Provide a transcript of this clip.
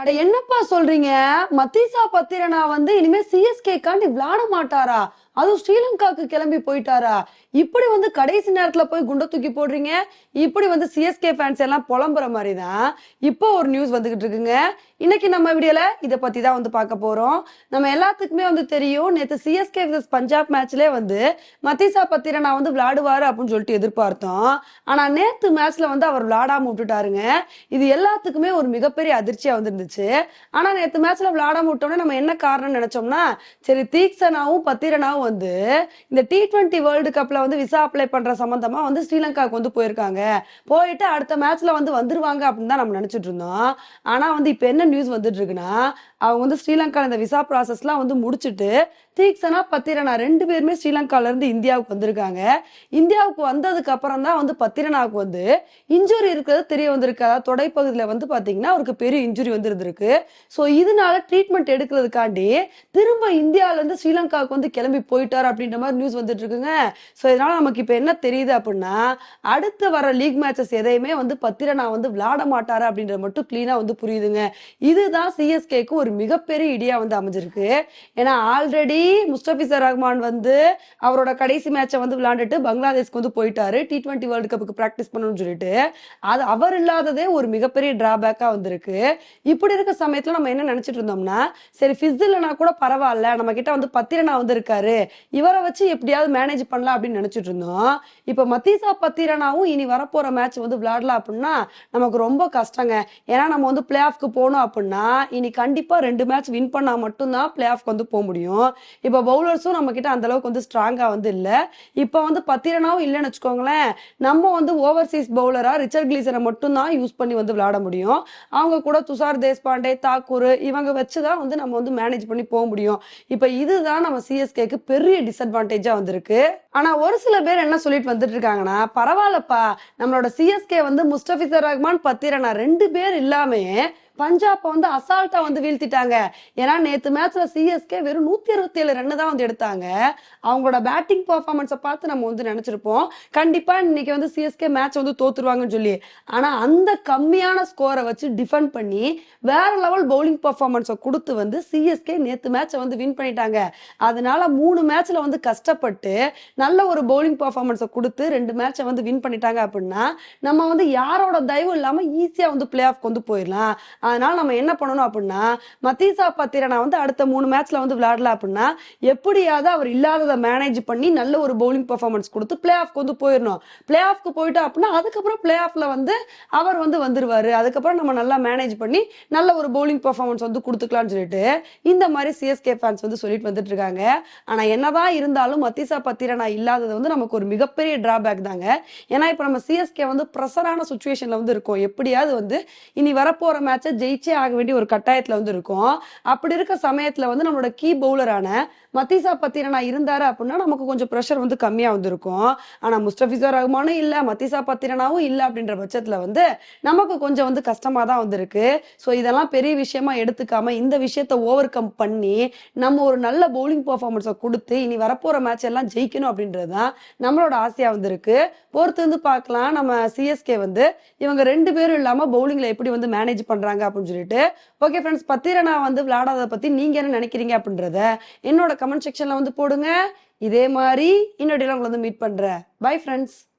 அட என்னப்பா சொல்றீங்க? மத்தீசா பத்திரனா வந்து இனிமே சிஎஸ்கே காண்டி விளையாட மாட்டாரா? அதுவும் ஸ்ரீலங்காக்கு கிளம்பி போயிட்டாரா? இப்படி வந்து கடைசி நேரத்துல போய் குண்டை தூக்கி போடுறீங்க? இப்படி வந்து சிஎஸ்கே ஃபேன்ஸ் எல்லாம் புலம்புற மாதிரி தான் இப்போ ஒரு நியூஸ் வந்துகிட்டு இருக்குங்க. இன்னைக்கு நம்ம வீடியோல இதை பத்தி தான் வந்து பார்க்க போறோம். நம்ம எல்லாத்துக்குமே வந்து தெரியும் நேற்று சிஎஸ்கே விசஸ் பஞ்சாப் மேட்ச்லயே வந்து மத்தீசா பத்திரனா வந்து விளையாடுவாரு அப்படின்னு சொல்லிட்டு எதிர்பார்த்தோம். ஆனா நேத்து மேட்ச்ல வந்து அவர் விளையாடாம விட்டுட்டாருங்க. இது எல்லாத்துக்குமே ஒரு மிகப்பெரிய அதிர்ச்சியா வந்துருந்துச்சு. ஆனா நேத்து மேட்ச்ல விளையாடாம விட்டோம்னா நம்ம என்ன காரணம் நினைச்சோம்னா சரி தீக்ஷனாவும் பத்திரனாவும் வந்து இந்த டி டுவெண்ட்டி வேர்ல்டு கப்பில் வந்து விசா அப்ளை பண்ணுற சம்மந்தமாக வந்து ஸ்ரீலங்காவுக்கு வந்து போயிருக்காங்க. போயிட்டு அடுத்த மேட்ச்சில் வந்து வந்துருவாங்க அப்படின்னு தான் நம்ம நினச்சிட்டு இருந்தோம். ஆனால் வந்து இப்போ என்ன நியூஸ் வந்துட்டு இருக்குன்னா அவங்க வந்து ஸ்ரீலங்கா இந்த விசா ப்ராசஸ்லாம் வந்து முடிச்சுட்டு தீக்ஷனா பத்திரனா ரெண்டு பேருமே ஸ்ரீலங்கால இருந்து இந்தியாவுக்கு வந்திருக்காங்க. இந்தியாவுக்கு வந்ததுக்கு அப்புறம் தான் வந்து பத்திரனாவுக்கு வந்து இன்ஜுரி இருக்கிறது தெரிய வந்திருக்கு. அதாவது வந்து பார்த்தீங்கன்னா அவருக்கு பெரிய இன்ஜுரி வந்து இருந்திருக்கு ஸோ இதனால ட்ரீட்மெண்ட் எடுக்கிறதுக்காண்டி திரும்ப இந்தியாவிலேருந்து ஸ்ரீலங்காவுக்கு வந்து கிளம்பி போயிட்டார் அப்படின்ற மாதிரி நியூஸ் வந்துட்டு இருக்குங்க ஸோ இதனால நமக்கு இப்போ என்ன தெரியுது அப்படின்னா அடுத்து வர லீக் மேட்சஸ் எதையுமே வந்து பத்திரனா வந்து விளாட மாட்டாரு அப்படின்றது மட்டும் கிளீனா வந்து புரியுதுங்க. இதுதான் சிஎஸ்கேக்கு ஒரு மிகப்பெரிய இடியா வந்து அமைஞ்சிருக்கு. ஏன்னா ஆல்ரெடி முஸ்டபிசர் ரஹ்மான் வந்து அவரோட கடைசி மேட்சை வந்து விளையாண்டுட்டு பங்களாதேஷ்க்கு வந்து போயிட்டாரு. டி டுவெண்ட்டி வேர்ல்டு கப்புக்கு ப்ராக்டிஸ் பண்ணணும்னு சொல்லிட்டு. அது அவர் இல்லாததே ஒரு மிகப்பெரிய டிராபேக்காக வந்திருக்கு. இப்படி இருக்க சமயத்தில் நம்ம என்ன நினச்சிட்டு இருந்தோம்னா சரி ஃபிஸ் இல்லைனா கூட பரவாயில்ல. நம்ம கிட்ட வந்து பத்திரனா வந்து இருக்காரு. இவரை வச்சு எப்படியாவது மேனேஜ் பண்ணலாம் அப்படின்னு நினைச்சிட்டு இருந்தோம். இப்ப மத்தீசா பத்திரனாவும் இனி வரப்போற மேட்ச் வந்து விளையாடலாம் அப்படின்னா நமக்கு ரொம்ப கஷ்டங்க. ஏன்னா நம்ம வந்து பிளே ஆஃப்க்கு போனோம் அப்படின்னா இனி கண்டிப்பா ரெண்டு மேட்ச் வின் பண்ணா மட்டும்தான் பிளே ஆஃப்க்கு வந்து போக முடியும். இப்போ பவுலர்ஸும் நம்ம கிட்ட அந்த அளவுக்கு வந்து ஸ்ட்ராங்கா வந்து இல்ல. இப்போ வந்து பத்திரனாவும் இல்லைன்னு வச்சுக்கோங்களேன் நம்ம வந்து ஓவர்சீஸ் பவுலரா ரிச்சர்ட் கிளீசரை மட்டும் தான் யூஸ் பண்ணி வந்து விளையாட முடியும். அவங்க கூட துஷார் தேஷ்பாண்டே தாக்கூர் இவங்க வச்சுதான் வந்து நம்ம வந்து மேனேஜ் பண்ணி போக முடியும். இப்போ இதுதான் நம்ம சிஎஸ்கேக்கு பெரிய டிஸ்அட்வான்டேஜா வந்திருக்கு. ஆனா ஒரு சில பேர் என்ன சொல்லிட்டு வந்துட்டு இருக்காங்கன்னா பரவாயில்லப்பா நம்மளோட சிஎஸ்கே வந்து முஸ்டபிசர் ரஹ்மான் பத்திரனா ரெண்டு பேர் இல்லாமே பஞ்சாப் வந்து அசால்ட்டா வந்து வீழ்த்திட்டாங்க. ஏன்னா நேத்து மேட்ச்ல சிஎஸ்கே வெறும் நூத்தி அறுபத்தி ஏழு ரன் தான் வந்து எடுத்தாங்க. அவங்களோட பேட்டிங் பர்ஃபார்மன்ஸை பார்த்து நம்ம வந்து நினைச்சிருப்போம். கண்டிப்பா இன்னைக்கு வந்து சிஎஸ்கே மேட்ச் வந்து தோத்துருவாங்கன்னு சொல்லி. ஆனா அந்த கம்மியான ஸ்கோரை வச்சு டிஃபெண்ட் பண்ணி வேற லெவல் பவுலிங் பர்ஃபார்மன்ஸை கொடுத்து வந்து சிஎஸ்கே நேத்து மேட்சை வந்து வின் பண்ணிட்டாங்க. அதனால மூணு மேட்ச்ல வந்து கஷ்டப்பட்டு நல்ல ஒரு பவுலிங் பர்ஃபார்மன்ஸை கொடுத்து ரெண்டு மேட்சை வந்து வின் பண்ணிட்டாங்க அப்படின்னா நம்ம வந்து யாரோட தயவு இல்லாம ஈஸியா வந்து பிளே ஆஃப்க்கு வந்து போயிடலாம். அதனால நம்ம என்ன பண்ணணும் அப்படின்னா மத்தீசா பத்திரனா வந்து அடுத்த மூணு மேட்ச்ல வந்து விளையாடல அப்படின்னா எப்படியாவது அவர் இல்லாததை மேனேஜ் பண்ணி நல்ல ஒரு பவுலிங் பர்ஃபார்மன்ஸ் கொடுத்து பிளே ஆஃப்க்கு வந்து போயிடணும். பிளே ஆஃப்க்கு போயிட்டோம் அப்படின்னா அதுக்கப்புறம் பிளே ஆஃப்ல வந்து அவர் வந்து வந்துருவாரு. அதுக்கப்புறம் நம்ம நல்லா மேனேஜ் பண்ணி நல்ல ஒரு பவுலிங் பர்ஃபார்மன்ஸ் வந்து கொடுத்துக்கலாம்னு சொல்லிட்டு இந்த மாதிரி சிஎஸ்கே ஃபேன்ஸ் வந்து சொல்லிட்டு வந்துட்டு இருக்காங்க. ஆனா என்னதான் இருந்தாலும் மத்தீசா பத்திரனா இல்லாதது வந்து நமக்கு ஒரு மிகப்பெரிய டிராபேக் தாங்க. ஏன்னா இப்போ நம்ம சிஎஸ்கே வந்து ப்ரெஷரான சுச்சுவேஷன்ல வந்து இருக்கோம். எப்படியாவது வந்து இனி வரப்போற மேட்சை ஜெயிச்சே ஆக வேண்டிய ஒரு கட்டாயத்துல வந்து இருக்கும். அப்படி இருக்க சமயத்துல வந்து நம்மளோட கீ பவுலரான மத்தீசா பத்திரனா இருந்தாரு அப்படின்னா நமக்கு கொஞ்சம் ப்ரெஷர் வந்து கம்மியா வந்திருக்கும். ஆனா முஸ்டபிசா ரஹ்மானும் இல்ல மத்தீசா பத்திரனாவும் இல்ல அப்படின்ற பட்சத்துல வந்து நமக்கு கொஞ்சம் வந்து கஷ்டமா தான் வந்திருக்கு. ஸோ இதெல்லாம் பெரிய விஷயமா எடுத்துக்காம இந்த விஷயத்த ஓவர் கம் பண்ணி நம்ம ஒரு நல்ல பவுலிங் பர்ஃபார்மன்ஸை கொடுத்து இனி வரப்போற மேட்ச் எல்லாம் ஜெயிக்கணும் அப்படின்றது தான் நம்மளோட ஆசையா வந்திருக்கு. பொறுத்து வந்து பார்க்கலாம். நம்ம சிஎஸ்கே வந்து இவங்க ரெண்டு பேரும் இல்லாம பவுலிங்ல எப்படி வந்து மேனேஜ் பண்றாங்க அப்படின்னு சொல்லிட்டு ஓகே ஃப்ரெண்ட்ஸ் பத்திரனா வந்து விளையாடாத பத்தி நீங்க என்ன நினைக்கிறீங்க? அப்படின்றத என்னோட கமெண்ட் செக்ஷன்ல வந்து போடுங்க. இதே மாதிரி இன்னொரு உங்களை வந்து மீட் பண்றேன். Bye friends